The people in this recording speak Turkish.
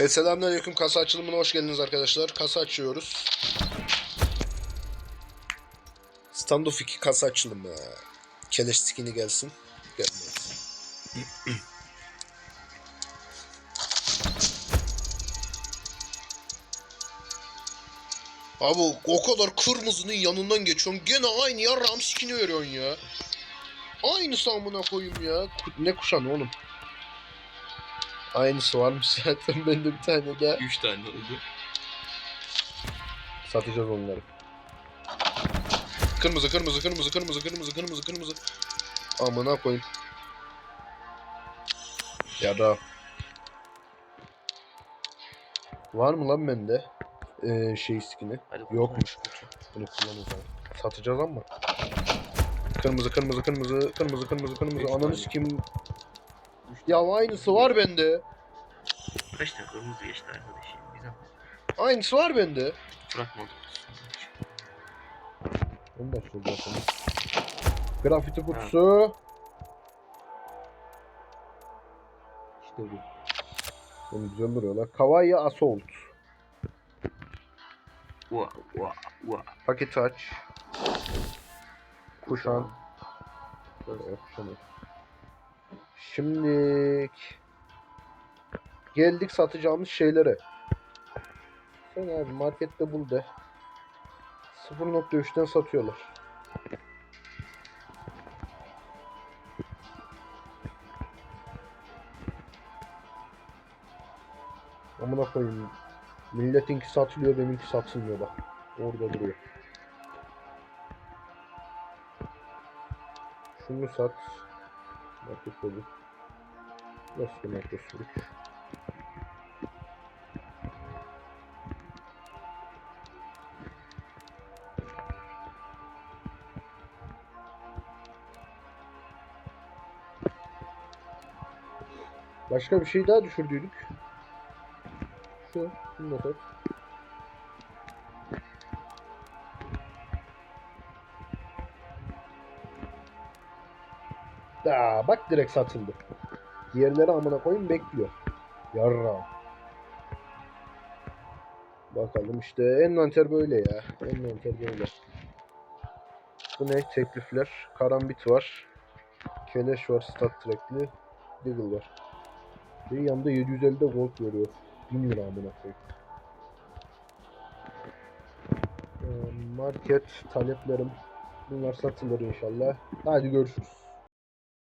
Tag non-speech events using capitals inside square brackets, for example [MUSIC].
Evet selamünaleyküm kasa açılımına hoş geldiniz arkadaşlar. Kasa açıyoruz. Standoff 2 kasa açılımı. Keleş skin'i gelsin. Gelmez. Abi o kadar kırmızının yanından geçiyorsun. Gene aynı ya ram skin'i veriyorsun ya. Aynısı amına koyayım ya. Ne kuşan oğlum? Aynısı varmış [LAUGHS] zaten bende bir tane daha. 3 tane oldu. Satacağız onları. Kırmızı kırmızı kırmızı kırmızı kırmızı kırmızı kırmızı. Amına koyayım. Ya da. Var mı lan bende? Ee, şey skini. Yokmuş. Bunu kullanacağım. Satacağız ama. Kırmızı kırmızı kırmızı kırmızı kırmızı kırmızı. Ananı tane. Ya aynısı var bende. Kaç tane kırmızı geçti arkadaşım. Güzel. Aynısı var bende. Bırakmadık. Onu da açacağız zaten. Grafiti kutusu. İşte bu. Bunu güzel duruyorlar. Kawaii Assault. Ua ua ua. Paket aç. Kuşan. Böyle kuşanı. Şimdi geldik satacağımız şeylere. Sen abi markette bul de. 0.3'ten satıyorlar. Amına koyayım. Milletinki satılıyor, benimki satılmıyor bak. Orada duruyor. Şunu sat. Market dedi. Nasıl market sürük? Başka bir şey daha düşürdüydük. Şu, şunu da Aa, bak direkt satıldı. Diğerleri amına koyun bekliyor. Yarra. Bakalım işte envanter böyle ya. Envanter böyle. Bu ne? Teklifler. Karambit var. Keleş var. Stat trackli. Deagle var. Bir yanında 750'de gold veriyor. 1000 lira amına koyayım. Ee, Market taleplerim. Bunlar satılır inşallah. Hadi görüşürüz.